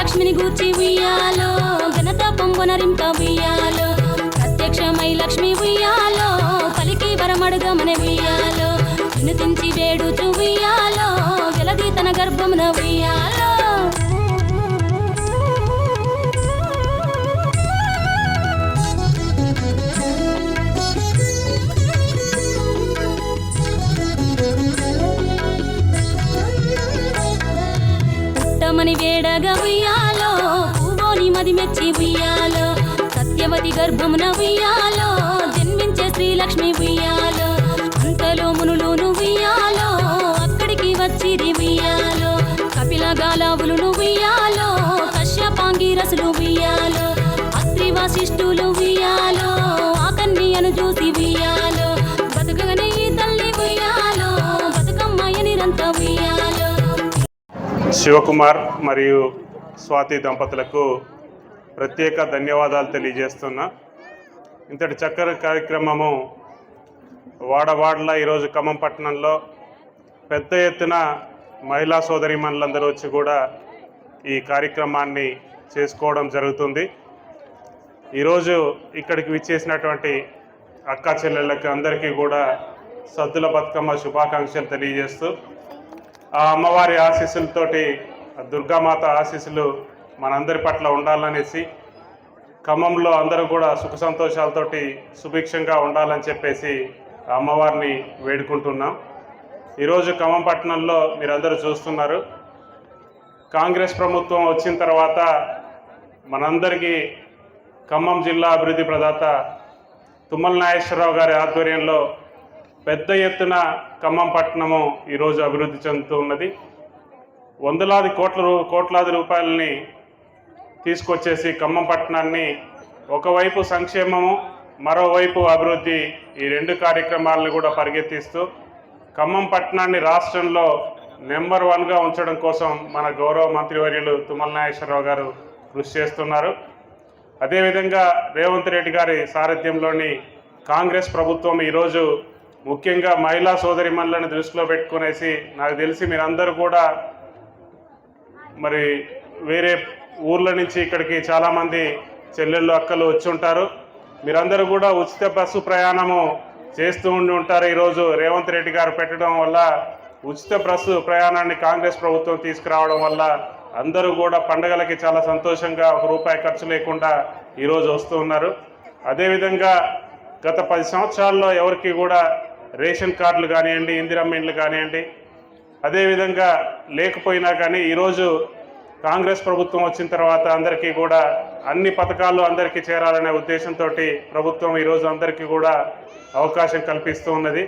లక్ష్మిని గూర్చి ఉయ్యాలో ఘనత పొంగునరింప ఉయ్యాలో ప్రత్యక్షమై లక్ష్మి ఉయ్యాలో పలికి వరమడుగమన ఉయ్యాలో వినుతించి వేడుచు ఉయ్యాలో వెలది తన గర్భమున ఉయ్యాలో. పుట్టమని వేడగ ఉయ్యాలో పూవోని మది మెచ్చి ఉయ్యాలో సత్యవతి గర్భమున ఉయ్యాలో జన్మించే శ్రీలక్ష్మి ఉయ్యాలో అంతలో మునులోను ఉయ్యాలో అక్కడికి వచ్చిది ఉయ్యాలో కపిల గాలావులు ఉయ్యాలో కశ్యపాంగి రసులు ఉయ్యాలో అత్రి వశిష్ఠులు ఉయ్యాలో ఆకన్యను చూసి శివకుమార్ మరియు స్వాతి దంపతులకు ప్రత్యేక ధన్యవాదాలు తెలియజేస్తున్నా. ఇంతటి చక్కని కార్యక్రమము వాడవాడల ఈరోజు ఖమ్మం పట్టణంలో పెద్ద ఎత్తున మహిళా సోదరిమణులందరూ వచ్చి కూడా ఈ కార్యక్రమాన్ని చేసుకోవడం జరుగుతుంది. ఈరోజు ఇక్కడికి విచ్చేసినటువంటి అక్క చెల్లెళ్ళకి అందరికీ కూడా సద్దుల బతుకమ్మ శుభాకాంక్షలు తెలియజేస్తూ ఆ అమ్మవారి ఆశీస్సులతోటి దుర్గామాత ఆశీస్సులు మనందరి పట్ల ఉండాలనేసి ఖమ్మంలో అందరూ కూడా సుఖ సంతోషాలతోటి సుభిక్షంగా ఉండాలని చెప్పేసి ఆ అమ్మవారిని వేడుకుంటున్నాం. ఈరోజు ఖమ్మం పట్టణంలో మీరందరూ చూస్తున్నారు. కాంగ్రెస్ ప్రభుత్వం వచ్చిన తర్వాత మనందరికీ ఖమ్మం జిల్లా అభివృద్ధి ప్రదాత తుమ్మల నాగేశ్వరరావు గారి ఆధ్వర్యంలో పెద్ద ఎత్తున ఖమ్మం పట్టణము ఈరోజు అభివృద్ధి చెందుతూ ఉన్నది. వందలాది కోట్ల రూ- కోట్లాది రూపాయలని తీసుకొచ్చేసి ఖమ్మం పట్టణాన్ని ఒకవైపు సంక్షేమము మరోవైపు అభివృద్ధి ఈ రెండు కార్యక్రమాలను కూడా పరిగెత్తిస్తూ ఖమ్మం పట్టణాన్ని రాష్ట్రంలో నెంబర్ వన్గా ఉంచడం కోసం మన గౌరవ మంత్రివర్యులు తుమ్మల నాగేశ్వరరావు గారు కృషి చేస్తున్నారు. అదేవిధంగా రేవంత్ రెడ్డి గారి సారథ్యంలోని కాంగ్రెస్ ప్రభుత్వం ఈరోజు ముఖ్యంగా మహిళా సోదరిమణులను దృష్టిలో పెట్టుకునేసి నాకు తెలిసి మీరందరూ కూడా మరి వేరే ఊర్ల నుంచి ఇక్కడికి చాలామంది చెల్లెళ్ళు అక్కలు వచ్చి ఉంటారు. మీరందరూ కూడా ఉచిత బస్సు ప్రయాణము చేస్తూ ఉండి ఉంటారు. ఈరోజు రేవంత్ రెడ్డి గారు పెట్టడం వల్ల ఉచిత బస్సు ప్రయాణాన్ని కాంగ్రెస్ ప్రభుత్వం తీసుకురావడం వల్ల అందరూ కూడా పండగలకి చాలా సంతోషంగా ఒక రూపాయి ఖర్చు లేకుండా ఈరోజు వస్తూ ఉన్నారు. అదేవిధంగా గత పది సంవత్సరాల్లో ఎవరికి కూడా రేషన్ కార్డులు కానివ్వండి ఇందిరమ్మ కానివ్వండి అదేవిధంగా లేకపోయినా కానీ ఈరోజు కాంగ్రెస్ ప్రభుత్వం వచ్చిన తర్వాత అందరికీ కూడా అన్ని పథకాలు అందరికీ చేరాలనే ఉద్దేశంతో ప్రభుత్వం ఈరోజు అందరికీ కూడా అవకాశం కల్పిస్తూ ఉన్నది.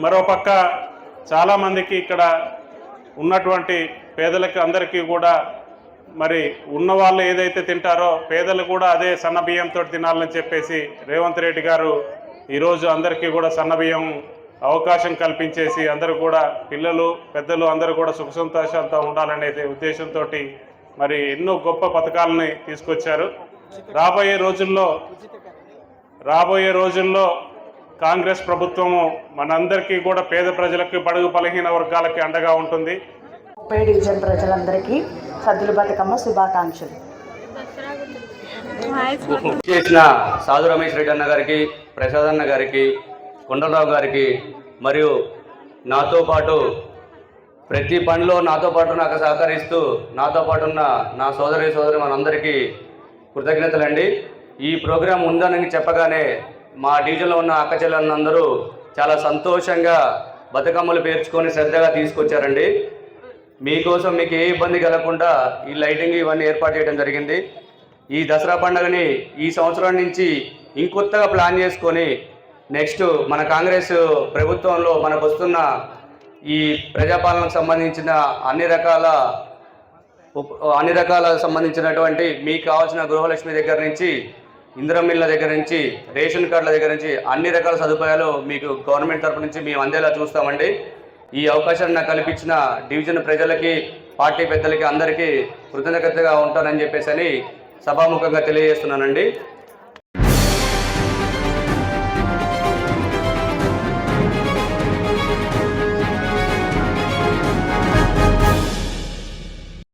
మరోపక్క చాలామందికి ఇక్కడ ఉన్నటువంటి పేదలకు అందరికీ కూడా మరి ఉన్న వాళ్ళు ఏదైతే తింటారో పేదలు కూడా అదే సన్న బియ్యంతో తినాలని చెప్పేసి రేవంత్ రెడ్డి గారు ఈరోజు అందరికీ కూడా సన్నబియ్యం అవకాశం కల్పించేసి అందరూ కూడా పిల్లలు పెద్దలు అందరూ కూడా సుఖ సంతోషాలతో ఉండాలనే ఉద్దేశంతో మరి ఎన్నో గొప్ప పథకాలని తీసుకొచ్చారు. రాబోయే రోజుల్లో రాబోయే రోజుల్లో కాంగ్రెస్ ప్రభుత్వము మనందరికీ కూడా పేద ప్రజలకు బడుగు బలహీన వర్గాలకి అండగా ఉంటుంది. ముప్పై డివిజన్ ప్రజలందరికీ సద్దుల బతుకమ్మ శుభాకాంక్షలు. చేసిన సాధు రమేష్ రెడ్డి అన్న గారికి ప్రసాద్ అన్న గారికి కొండలరావు గారికి మరియు నాతో పాటు ప్రతి పనిలో నాతో పాటు నాకు సహకరిస్తూ నాతో పాటు ఉన్న నా సోదరి సోదరి మనందరికీ కృతజ్ఞతలండి. ఈ ప్రోగ్రాం ఉందని చెప్పగానే మా డివిజన్లో ఉన్న అక్క చెల్లెలందరూ చాలా సంతోషంగా బతుకమ్మలు పేర్చుకొని శ్రద్ధగా తీసుకొచ్చారండి. మీకోసం మీకు ఏ ఇబ్బంది కలగకుండా ఈ లైటింగ్ ఇవన్నీ ఏర్పాటు చేయడం జరిగింది. ఈ దసరా పండుగని ఈ సంవత్సరం నుంచి ఇంకొత్తగా ప్లాన్ చేసుకొని నెక్స్ట్ మన కాంగ్రెస్ ప్రభుత్వంలో మనకు వస్తున్న ఈ ప్రజాపాలనకు సంబంధించిన అన్ని రకాల అన్ని రకాల సంబంధించినటువంటి మీకు కావాల్సిన గృహలక్ష్మి దగ్గర నుంచి ఇంద్రమిల్ల దగ్గర నుంచి రేషన్ కార్డుల దగ్గర నుంచి అన్ని రకాల సదుపాయాలు మీకు గవర్నమెంట్ తరపు నుంచి మేము అందేలా చూస్తామండి. ఈ అవకాశాన్ని నాకు కల్పించిన డివిజన్ ప్రజలకి పార్టీ పెద్దలకి అందరికీ కృతజ్ఞతగా ఉంటానని చెప్పేసి అని సభాముఖంగా తెలియజేస్తున్నానండి.